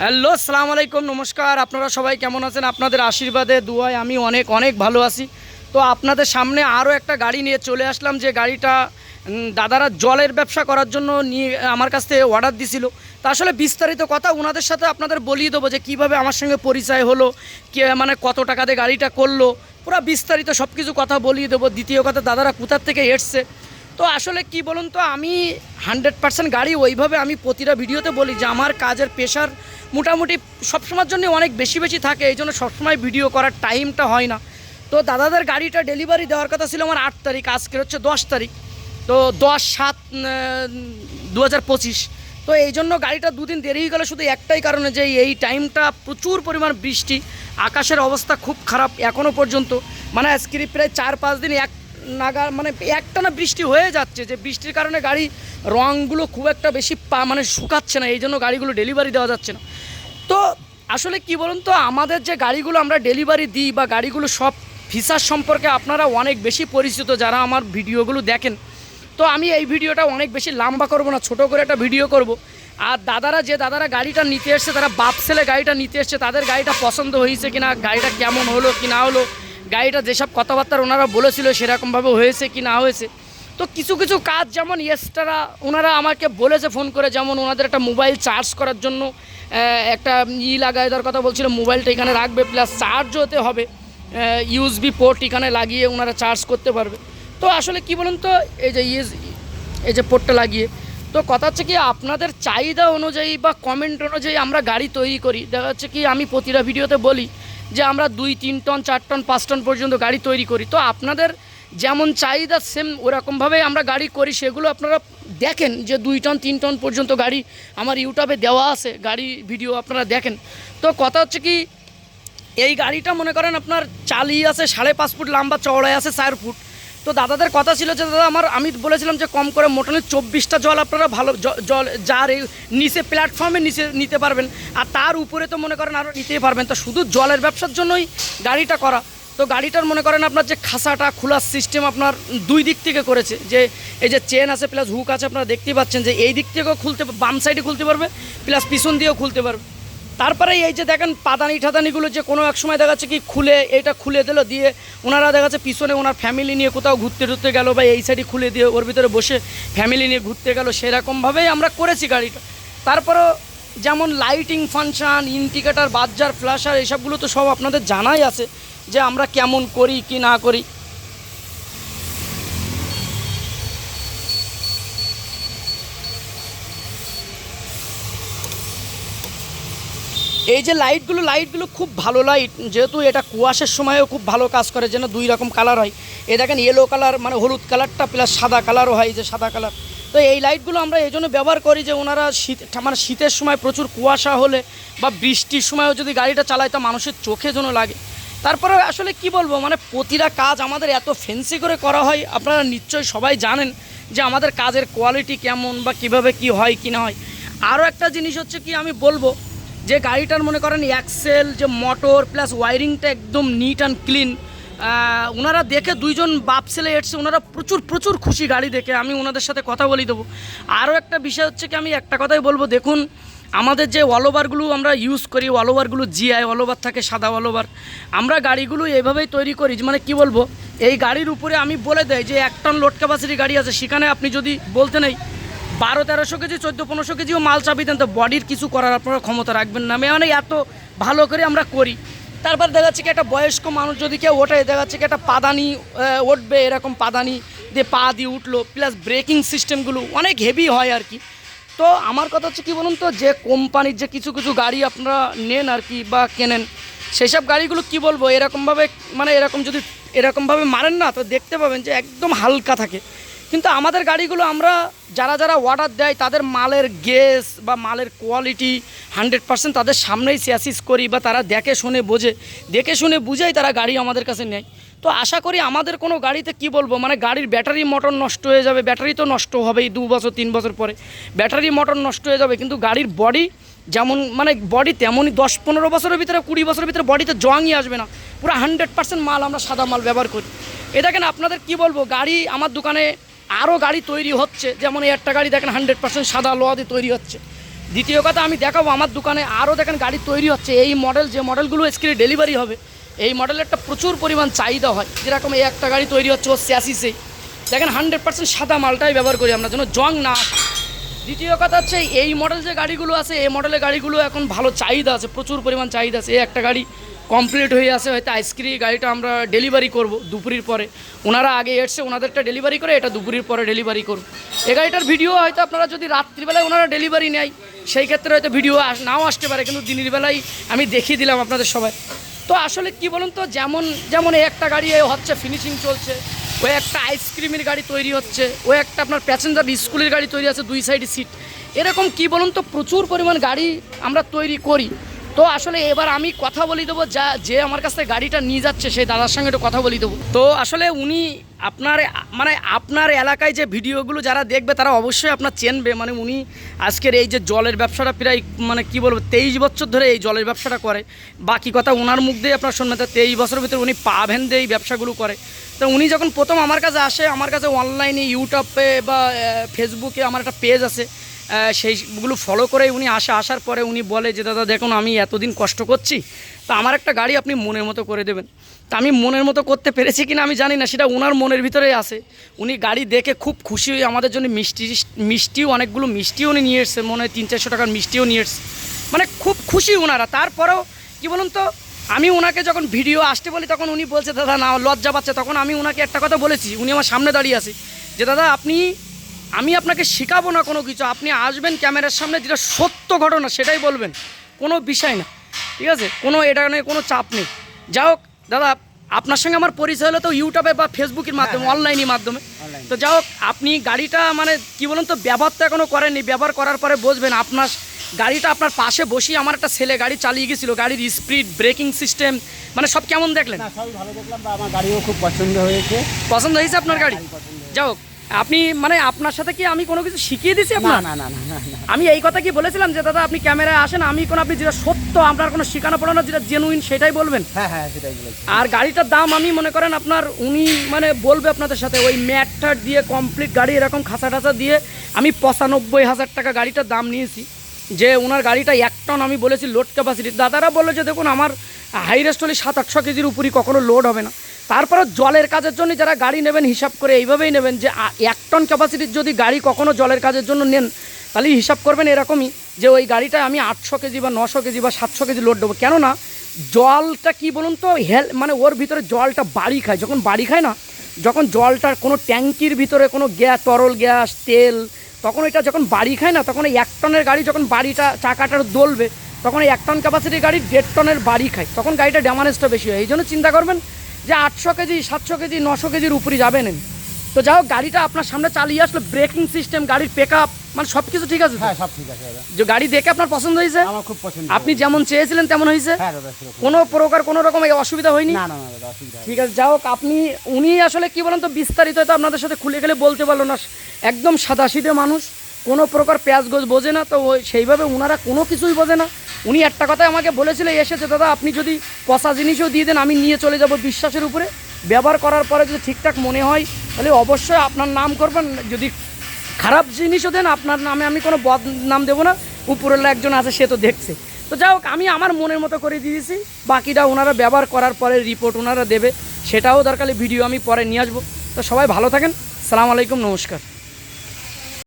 Hello সালাম আলাইকুম, নমস্কার। আপনারা সবাই কেমন আছেন? আপনাদের আশীর্বাদে, দুয়ায় আমি অনেক অনেক ভালো আছি। তো আপনাদের সামনে আরও একটা গাড়ি নিয়ে চলে আসলাম, যে গাড়িটা দাদারা জলের ব্যবসা করার জন্য নিয়ে, আমার কাছ থেকে অর্ডার দিছিল। তা আসলে বিস্তারিত কথা ওনাদের সাথে আপনাদের বলিয়ে দেবো, যে কীভাবে আমার সঙ্গে পরিচয় হলো, কে মানে কত টাকা দিয়ে গাড়িটা করল। পুরো বিস্তারিত সব কিছু কথা বলিয়ে দেবো। দ্বিতীয় কথা, দাদারা কোথার থেকে এসছে? তো আসলে কি বলুন তো, আমি হান্ড্রেড পার্সেন্ট গাড়ি ওইভাবে আমি প্রতিটা ভিডিওতে বলি যে আমার কাজের প্রেশার মোটামুটি সবসময়ের জন্য অনেক বেশি বেশি থাকে এই জন্য সবসময় ভিডিও করার টাইমটা হয় না। তো দাদাদের গাড়িটা ডেলিভারি দেওয়ার কথা ছিল আমার আট তারিখ, আজকের হচ্ছে দশ তারিখ। তো দশ সাত দু তো এই জন্য গাড়িটা দুদিন দেরি হয়ে গেলো, শুধু একটাই কারণে যে এই টাইমটা প্রচুর পরিমাণ বৃষ্টি, আকাশের অবস্থা খুব খারাপ এখনও পর্যন্ত। মানে আজকে প্রায় চার পাঁচ দিন এক নাগা মানে একটানা বৃষ্টি হয়ে যাচ্ছে, যে বৃষ্টির কারণে গাড়ি রঙগুলো খুব একটা বেশি পা মানে শুকাচ্ছে না, এই জন্য গাড়িগুলো ডেলিভারি দেওয়া যাচ্ছে না। তো আসলে কি বলুন তো, আমাদের যে গাড়িগুলো আমরা ডেলিভারি দিই বা গাড়িগুলো সব ফিচার সম্পর্কে আপনারা অনেক বেশি পরিচিত যারা আমার ভিডিওগুলো দেখেন, তো আমি এই ভিডিওটা অনেক বেশি লম্বা করব না, ছোট করে একটা ভিডিও করব। আর দাদারা, যে দাদারা গাড়িটা নিতে এসছে, তারা বাপ ছেলে গাড়িটা নিতে এসছে, তাদের গাড়িটা পছন্দ হয়েছে কিনা, গাড়িটা কেমন হলো কি না হলো গাড়িটা যেসব কথাবার্তা ওনারা বলেছিল সেরকমভাবে হয়েছে কি না হয়েছে। তো কিছু কিছু কাজ যেমন ইয়েস্টারা ওনারা আমাকে বলেছে, ফোন করে যেমন ওনাদের একটা মোবাইল চার্জ করার জন্য একটা ই লাগায় দেওয়ার কথা বলছিল, মোবাইলটা এখানে রাখবে, প্লাস চার্জও হতে হবে ইউএসবি পোর্ট এখানে লাগিয়ে ওনারা চার্জ করতে পারবে। তো আসলে কি বলুন তো, এই যে ইউএস এই যে পোর্টটা লাগিয়ে, তো কথা হচ্ছে কি আপনাদের চাহিদা অনুযায়ী বা কমেন্ট অনুযায়ী আমরা গাড়ি তৈরি করি। দেখা যাচ্ছে কি আমি প্রতিটা ভিডিওতে বলি যে আমরা দুই, তিন টন, চার টন, পাঁচ টন পর্যন্ত গাড়ি তৈরি করি। তো আপনাদের যেমন চাহিদা, সেম ওরকমভাবে আমরা গাড়ি করি, সেগুলো আপনারা দেখেন যে দুই টন, তিন টন পর্যন্ত গাড়ি আমার ইউটিউবে দেওয়া আছে, গাড়ি ভিডিও আপনারা দেখেন। তো কথা হচ্ছে কি, এই গাড়িটা মনে করেন আপনার চালিয়ে আছে, সাড়ে পাঁচ ফুট লম্বা, চওড়ায় আছে চার ফুট। তো দাদাদের কথা ছিল যে, দাদা, আমার আমি বলেছিলাম যে, কম করে মোটামুটি চব্বিশটা জল আপনারা ভালো জল যার এই নিচে প্ল্যাটফর্মে নিচে নিতে পারবেন। আর তার উপরে তো মনে করেন আরও নিতেই পারবেন। তো শুধু জলের ব্যবসার জন্যই গাড়িটা করা। তো গাড়িটার মনে করেন আপনার যে খাসাটা, খোলার সিস্টেম আপনার দুই দিক থেকে করেছে। যে, এই যে চেন আছে প্লাস হুক আছে, আপনারা দেখতেই পাচ্ছেন যে, এই দিক থেকেও খুলতে, বাম সাইডে খুলতে পারবে প্লাস পিছন দিয়েও খুলতে পারবে। তারপরে এই যে দেখেন পাদানি ঠাদানিগুলো যে কোনো এক সময় দেখা যাচ্ছে কি খুলে, এটা খুলে দিল দিয়ে ওনারা দেখা যাচ্ছে পিছনে ওনার ফ্যামিলি নিয়ে কোথাও ঘুরতে টুরতে গেল বা এই সাইডে খুলে দিয়ে ওর ভিতরে বসে ফ্যামিলি নিয়ে ঘুরতে গেল, সেরকমভাবেই আমরা করেছি গাড়িটা। তারপরও যেমন lighting function indicator buzzer flasher এসবগুলো তো সব আপনাদের জানাই আছে যে আমরা কেমন করি কি না করি। এই যে লাইটগুলো লাইটগুলো খুব ভালো লাইট যেহেতু এটা কুয়াশের সময়ও খুব ভালো কাজ করে, যেন দুই রকম কালার হয়। এ দেখেন ইয়েলো কালার মানে হলুদ কালারটা প্লাস সাদা কালারও হয় যে সাদা কালার তো এই লাইটগুলো আমরা এই জন্য ব্যবহার করি যে ওনারা শীত মানে শীতের সময় প্রচুর কুয়াশা হলে বা বৃষ্টির সময়ও যদি গাড়িটা চালায় তা মানুষের চোখে যেন লাগে। তারপরে আসলে কি বলব মানে প্রতিটা কাজ আমাদের এত ফেন্সি করে করা হয়, আপনারা নিশ্চয়ই সবাই জানেন যে আমাদের কাজের কোয়ালিটি কেমন বা কীভাবে কি হয়, কি না হয়। আরও একটা জিনিস হচ্ছে কি আমি বলব যে গাড়িটার মনে করেন অ্যাক্সেল যে মোটর প্লাস ওয়ারিংটা একদম নিট অ্যান্ড ক্লিন ওনারা দেখে দুইজন বাপ ছেলে এসছে ওনারা প্রচুর প্রচুর খুশি গাড়ি দেখে। আমি ওনাদের সাথে কথা বলি দেবো। আরও একটা বিষয় হচ্ছে কি, আমি একটা কথাই বলব, দেখুন, আমাদের যে ওভারগুলো আমরা ইউজ করি অল ওভারগুলো জিআই ওভার থাকে, সাদা ওভার আমরা গাড়িগুলো এইভাবেই তৈরি করি। মানে কি বলব, এই গাড়ির উপরে আমি বলে দেয় যে এক টন লোড ক্যাপাসিটি গাড়ি আছে। সেখানে আপনি যদি বলতে নেই বারো, তেরোশো কেজি, চোদ্দ, পনেরোশো কেজিও মাল চাপি দেন, তো বডির কিছু করার আপনারা ক্ষমতা রাখবেন না। মানে এত ভালো করে আমরা করি। তারপর দেখা যাচ্ছে কি একটা বয়স্ক মানুষ, যদি কেউ ওঠে দেখা যাচ্ছে কি একটা পাদানি উঠবে এরকম পাদানি দিয়ে পা দিয়ে উঠল প্লাস ব্রেকিং সিস্টেমগুলো অনেক হেভি হয় আর কি। তো আমার কথা হচ্ছে কি বলুন তো, যে কোম্পানির যে কিছু কিছু গাড়ি আপনারা নেন আর কি বা কেনেন, সেসব গাড়িগুলো কি বলব, এরকমভাবে মানে এরকম যদি এরকমভাবে মারেন না, তো দেখতে পাবেন যে একদম হালকা থাকে। কিন্তু আমাদের গাড়িগুলো আমরা যারা যারা অর্ডার দেয়, তাদের মালের গেস বা মালের কোয়ালিটি হান্ড্রেড পার্সেন্ট তাদের সামনেই স্যাসিস করি বা তারা দেখে শুনে বোঝে। দেখে শুনে বুঝেই তারা গাড়ি আমাদের কাছে নেয়। তো আশা করি আমাদের কোনো গাড়িতে কি বলব মানে গাড়ির ব্যাটারি মোটর নষ্ট হয়ে যাবে ব্যাটারি তো নষ্ট হবেই দু বছর, তিন বছর পরে। ব্যাটারি মোটর নষ্ট হয়ে যাবে, কিন্তু গাড়ির বডি যেমন মানে বডি তেমনই দশ, পনেরো বছরের ভিতরে, কুড়ি বছরের ভিতরে বডিতে জংই আসবে না। পুরো হান্ড্রেড পার্সেন্ট মাল আমরা সাদা মাল ব্যবহার করি। এ দেখেন আপনাদের কি বলব, গাড়ি আমার দোকানে আরও গাড়ি তৈরি হচ্ছে, যেমন এই একটা গাড়ি দেখেন হান্ড্রেড পার্সেন্ট সাদা লোহা দিয়ে তৈরি হচ্ছে। দ্বিতীয় কথা, আমি দেখাবো আমার দোকানে আরও দেখেন গাড়ি তৈরি হচ্ছে। এই মডেল যে মডেলগুলো স্ক্রিনে ডেলিভারি হবে, এই মডেলের একটা প্রচুর পরিমাণ চাহিদা হয়। যেরকম এই একটা গাড়ি তৈরি হচ্ছে, ও স্যাসিসেই দেখেন হান্ড্রেড পার্সেন্ট সাদা মালটাই ব্যবহার করি আমরা, যেন জং না দ্বিতীয় কথা হচ্ছে, এই মডেল যে গাড়িগুলো আছে, এই মডেলের গাড়িগুলো এখন ভালো চাহিদা আছে, প্রচুর পরিমাণ চাহিদা আছে। এই একটা গাড়ি কমপ্লিট হয়ে আসে হয়তো আইসক্রিম গাড়িটা আমরা ডেলিভারি করব দুপুরের পরে। ওনারা আগে এসছে, ওনাদেরটা ডেলিভারি করে, এটা দুপুরের পরে ডেলিভারি করব। এ গাড়িটার ভিডিও হয়তো আপনারা যদি রাত্রিবেলায় ওনারা ডেলিভারি নেয়, সেই ক্ষেত্রে হয়তো ভিডিও নাও আসতে পারে, কিন্তু দিনের বেলায় আমি দেখিয়ে দিলাম আপনাদের সবাই। তো আসলে কি বলুন তো, যেমন যেমন একটা গাড়ি হচ্ছে ফিনিশিং চলছে ওই একটা আইসক্রিমের গাড়ি তৈরি হচ্ছে ওই একটা আপনার প্যাসেঞ্জার স্কুলের গাড়ি তৈরি আছে দুই সাইডে সিট এরকম কি বলুন তো, প্রচুর পরিমাণ গাড়ি আমরা তৈরি করি। তো আসলে এবার আমি কথা বলি দেবো, যা, যে আমার কাছ থেকে গাড়িটা নিয়ে যাচ্ছে, সেই দাদার সঙ্গে একটু কথা বলি দেবো। তো আসলে উনি আপনার মানে আপনার এলাকায় যে ভিডিওগুলো যারা দেখবে, তারা অবশ্যই আপনার চেনবে। মানে উনি আজকের এই যে জলের ব্যবসাটা প্রায় মানে কি বলব, তেইশ বছর ধরে এই জলের ব্যবসাটা করে। বাকি কথা ওনার মুখ দিয়ে আপনার শুনবেন। তো তেইশ বছরের ভিতরে উনি পা ভ্যান দিয়ে এই ব্যবসাগুলো করে। তো উনি যখন প্রথম আমার কাছে আসে, আমার কাছে অনলাইনে ইউটিউবে বা ফেসবুকে আমার একটা পেজ আছে। সেইগুলো ফলো করে উনি আসে, আসার পরে উনি বলে যে, দাদা, দেখুন, আমি এতদিন কষ্ট করছি, তো আমার একটা গাড়ি আপনি মনের মতো করে দেবেন। তা আমি মনের মতো করতে পেরেছি কিনা আমি জানি না, সেটা ওনার মনের ভিতরেই আছে। উনি গাড়ি দেখে খুব খুশি হয়ে আমাদের জন্য মিষ্টি, মিষ্টিও, অনেকগুলো মিষ্টিও উনি নিয়ে এসছে, মনে হয় তিন চারশো টাকার মিষ্টিও নিয়ে এসছে। মানে খুব খুশি ওনারা তারপরেও, কি বলুন তো, আমি ওনাকে যখন ভিডিও আসতে বলি, তখন উনি বলছে, দাদা, না, লজ্জা পাচ্ছে। তখন আমি ওনাকে একটা কথা বলেছি, উনি আমার সামনে দাঁড়িয়ে আছে যে, দাদা, আপনি আমি আপনাকে শেখাবো না কোনো কিছু। আপনি আসবেন ক্যামেরার সামনে যেটা সত্য ঘটনা সেটাই বলবেন। কোনো বিষয় না। ঠিক আছে? কোনো এটা নিয়ে কোনো চাপ নেই। যাই হোক দাদা আপনার সঙ্গে আমার পরিচয় হলো তো ইউটিউবে বা ফেসবুকের মাধ্যমে অনলাইনের মাধ্যমে। তো যাই হোক আপনি গাড়িটা মানে কি বলুন তো ব্যবহার তো এখনও করেননি। ব্যবহার করার পরে বুঝবেন আপনার গাড়িটা আপনার পাশে বসিয়ে আমার একটা ছেলে গাড়ি চালিয়ে গেছিল। গাড়ির স্পিড ব্রেকিং সিস্টেম মানে সব কেমন দেখলেন? ভালো দেখলাম বা আমার গাড়িও খুব পছন্দ হয়েছে। পছন্দ হয়েছে আপনার গাড়ি? হয়েছে। যাই হোক আপনি মানে আপনার সাথে কি আমি কোনো কিছু শিখিয়ে দিছি না আপনার না না না আমি এই কথা কি বলেছিলাম যে দাদা আপনি ক্যামেরায় আসেন আমি কোনো আপনি যেটা সত্য আপনার কোনো শেখানো পড়ানো যেটা জেনুইন সেটাই বলবেন? হ্যাঁ হ্যাঁ সেটাই বলেছি। আর গাড়িটার দাম আমি মনে করেন আপনার উনি মানে বলবে আপনাদের সাথে ওই ম্যাট ট্যাট দিয়ে কমপ্লিট গাড়ি এরকম খাসা টাসা দিয়ে আমি পঁচানব্বই হাজার টাকা গাড়িটার দাম নিয়েছি। যে ওনার গাড়িটা এক টন আমি বলেছি লোড ক্যাপাসিটি দাদারা বলল যে দেখুন আমার হাইরেস্ট হলে সাত আটশো কেজির উপরই কখনো লোড হবে না। তারপরে জলের কাজের জন্য যারা গাড়ি নেবেন, হিসাব করে এইভাবেই নেবেন যে এক টন ক্যাপাসিটির যদি গাড়ি কখনো জলের কাজের জন্য নেন, তাহলে হিসাব করবেন এরকমই যে, ওই গাড়িটা আমি আটশো কেজি বা নশো কেজি বা সাতশো কেজি লোড দেবো। কেননা, জলটা কি বলুন তো, হেল মানে ওর ভিতরে জলটা বাড়ি খায়। যখন বাড়ি খায় না, যখন জলটার কোনো ট্যাঙ্কির ভিতরে কোনো গ্যাস তরল গ্যাস, তেল, তখন এটা যখন বাড়ি খায় না, তখন এই এক টনের গাড়ি যখন বাড়িটা, চাকাটার দোলবে, তখন এই এক টন ক্যাপাসিটির গাড়ি দেড় টনের বাড়ি খায়। তখন গাড়িটা ড্যামারেজটা বেশি হয়। এই জন্য চিন্তা করবেন যে আটশো কেজি সাতশো কেজি নশো কেজির উপরে যাবেন তো যাই হোক গাড়িটা আপনার সামনে চালিয়ে আসলো ব্রেকিং সিস্টেম গাড়ির পিক মানে সব কিছু ঠিক আছে হ্যাঁ সব ঠিক আছে যে গাড়ি দেখে আপনার পছন্দ হয়েছে? আমার খুব পছন্দ আপনি যেমন চেয়েছিলেন তেমন হয়েছে? হ্যাঁ কোনো প্রকার কোনো রকম অসুবিধা হয়নি? না না না অসুবিধা ঠিক আছে যাই হোক আপনি উনি আসলে কি বলেন তো বিস্তারিত হয়তো আপনাদের সাথে খুলে গেলে বলতে পারল না। একদম সাদাসিধে মানুষ কোনো প্রকার পেঁয়াজ গোজ বোঝে না তো ওই সেইভাবে ওনারা কোনো কিছুই বোঝে না। উনি একটা কথাই আমাকে বলেছিল, এসেছে, দাদা, আপনি যদি পচা জিনিসও দিয়ে দেন, আমি নিয়ে চলে যাব বিশ্বাসের উপরে। ব্যবহার করার পরে যদি ঠিকঠাক মনে হয়, তাহলে অবশ্যই আপনার নাম করবেন। যদি খারাপ জিনিসও দেন, আপনার নামে আমি কোনো বদ নাম দেবো না। উপরের একজন আছে, সে তো দেখছে। তো যাই হোক, আমি আমার মনের মতো করে দিয়েছি বাকিটা ওনারা ব্যবহার করার পরে রিপোর্ট ওনারা দেবে। সেটাও দরকার ভিডিও আমি পরে নিয়ে আসব। তো সবাই ভালো থাকেন। সালাম আলাইকুম, নমস্কার।